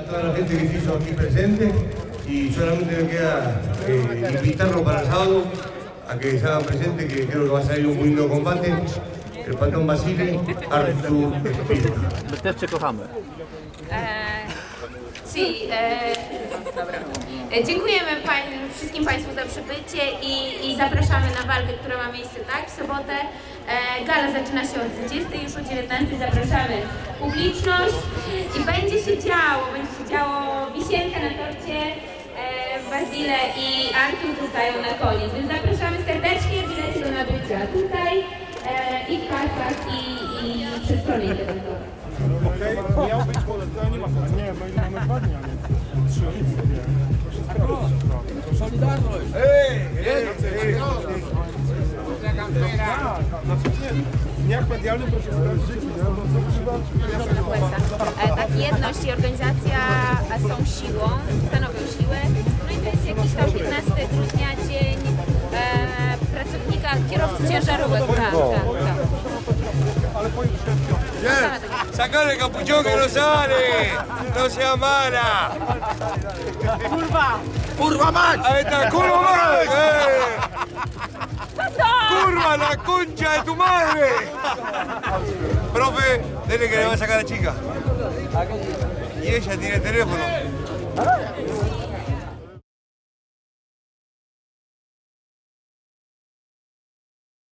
A toda la gente que se hizo aquí presente y solamente me queda eh, invitarlos para el sábado a que se hagan presente que creo que va a salir un muy lindo combate. El patrón Basile, Artur Espíritu. My też Cię kochamy. E, Sì, e, dobra. E, dziękujemy pań, wszystkim Państwu za przybycie i, i zapraszamy na walkę, która ma miejsce tak w sobotę. E, gala zaczyna się od 20, już o 19 zapraszamy publiczność i będzie się działo, będzie się działo wisienka na torcie. E, Bazile i Artur zostają na koniec, więc zapraszamy serdecznie, bilety do nabycia tutaj e, i w kasach i, i przy stronie internetowej. Miał być, bo nie ma sensu. Nie, my mamy dwa dni, a nie trzy. Solidarność! Ej, ej, ej! Dniach medialnych proszę sprawdzić, Tak, jedność i organizacja są siłą, stanowią siłę. No i to jest jakiś tam 15 grudnia dzień e, pracownika, kierowcy ciężarówek. Tak, tak, tak. Sacale el capuchón que no sale. No sea mala. Curva. Curva más. Ahí está, curva más. Eh. Curva la concha de tu madre. Profe, dile que le va a sacar a la chica. Y ella tiene teléfono.